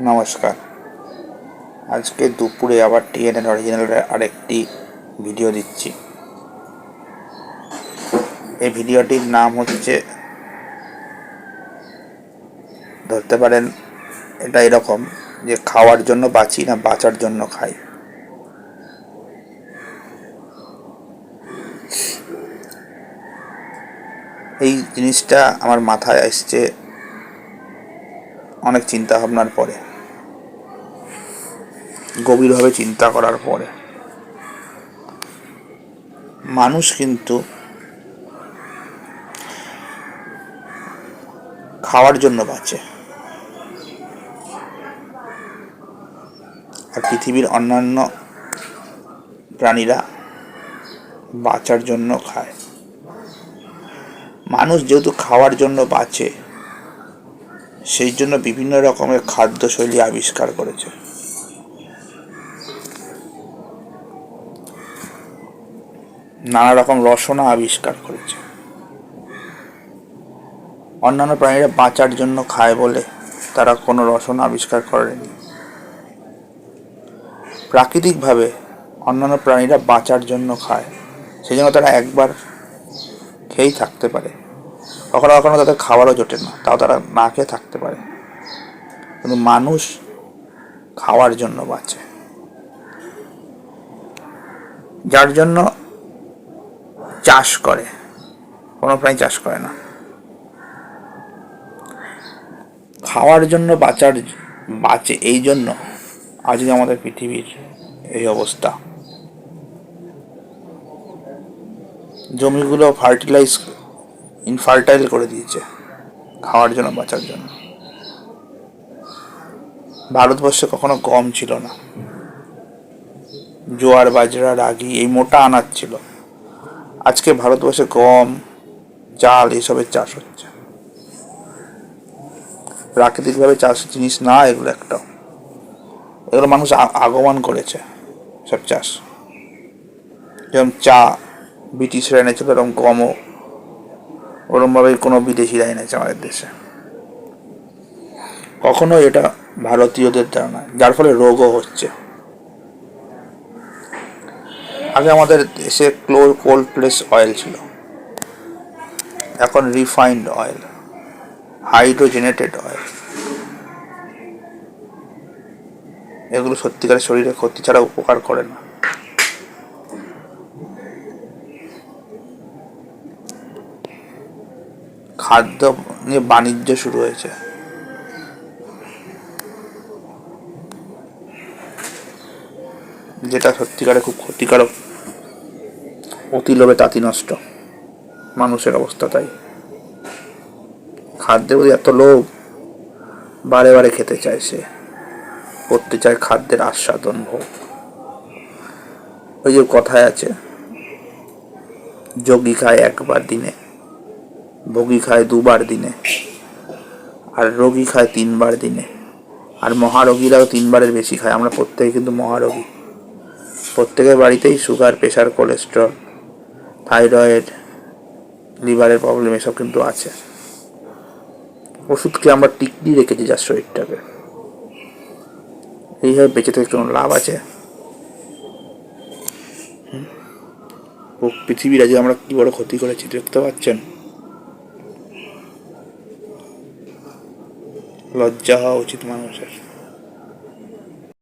নমস্কার। আজকে দুপুরে আবার টিএনএন অরিজিনালের আরেকটি ভিডিও দিচ্ছি। এই ভিডিওটির নাম হচ্ছে, ধরতে পারেন এটা এরকম যে খাওয়ার জন্য বাঁচি না, বাঁচার জন্য খাই। এই জিনিসটা আমার মাথায় এসছে অনেক চিন্তা ভাবনার পরে। গভীরভাবে চিন্তা করার পরে। মানুষ কিন্তু খাওয়ার জন্য বাঁচে। আর পৃথিবীর অন্যান্য প্রাণীরা বাঁচার জন্য খায়। মানুষ যেহেতু খাওয়ার জন্য বাঁচে সেই জন্য বিভিন্ন রকমের খাদ্যশৈলী আবিষ্কার করেছে। নানা রকম রসনা আবিষ্কার করেছে। অন্যান্য প্রাণীরা বাঁচার জন্য খায় বলে তারা কোনো রসনা আবিষ্কার করেনি। প্রাকৃতিকভাবে অন্যান্য প্রাণীরা বাঁচার জন্য খায় সেই জন্য তারা একবার খেয়েই থাকতে পারে। কখনো কখনো তাদের খাবারও জোটে না, তাও তারা না খেয়ে থাকতে পারে। কিন্তু মানুষ খাওয়ার জন্য বাঁচে। যার জন্য চাষ করে, কোনো প্রাণী চাষ করে না। খাওয়ার জন্য বাঁচার, বাঁচে এই জন্য আজকে আমাদের পৃথিবীর এই অবস্থা। জমিগুলো ফার্টিলাইজ ইনফার্টাইল করে দিয়েছে, খাওয়ার জন্য, বাঁচার জন্য। ভারতবর্ষে কখনো গম ছিল না। জোয়ার বাজরা, রাগি, এই মোটা আনাজ ছিল। আজকে ভারতবর্ষে গম, চাল এসবের চাষ হচ্ছে। প্রাকৃতিকভাবে চাষ জিনিস না, এগুলো একটা এগুলো মানুষ আগমন করেছে, সব চাষ। যেমন চা ব্রিটিশরা এনেছিল, এরকম গমও ওরমভাবে কোনো বিদেশিরা এনেছে আমাদের দেশে। কখনো এটা ভারতীয়দের দ্বারা নয়, যার ফলে রোগও হচ্ছে। আগে আমাদের দেশে ক্লোর কোল্ড প্লেস অয়েল ছিল। এখন রিফাইন্ড অয়েল হাইড্রোজেনেটেড অয়েল এগুলো সত্যিকারের শরীরে ক্ষতি ছাড়া উপকার করে না। খাদ্য নিয়ে বাণিজ্য শুরু হয়েছে। যেটা সত্যিকারে খুব ক্ষতিকারক। অতি লোভে তাঁতি নষ্ট। মানুষের অবস্থা তাই। খাদ্যের প্রতি এত লোভ, বারে বারে খেতে চায় সে। করতে চায় খাদ্যের আস্বাদন ভোগ। ওই যে কথায় আছে যোগী খায় একবার দিনে ভোগী খায় দুবার দিনে, আর রোগী খায় তিনবার দিনে, আর মহারোগীরাও তিনবারের বেশি খায়। আমরা প্রত্যেকে কিন্তু মহারোগী। প্রত্যেকের বাড়িতেই সুগার প্রেশার কোলেস্ট্রল থাইরয়েড লিভারের প্রবলেম এসব কিন্তু আছে। ওষুধকে আমরা টিকলি রেখেছি যার শরীরটাকে। এইভাবে বেঁচে থেকে কোনো লাভ আছে? পৃথিবীর আজকে আমরা কী বড় ক্ষতি করেছি, দেখতে পাচ্ছেন? লজ্জা হওয়া উচিত মানুষের।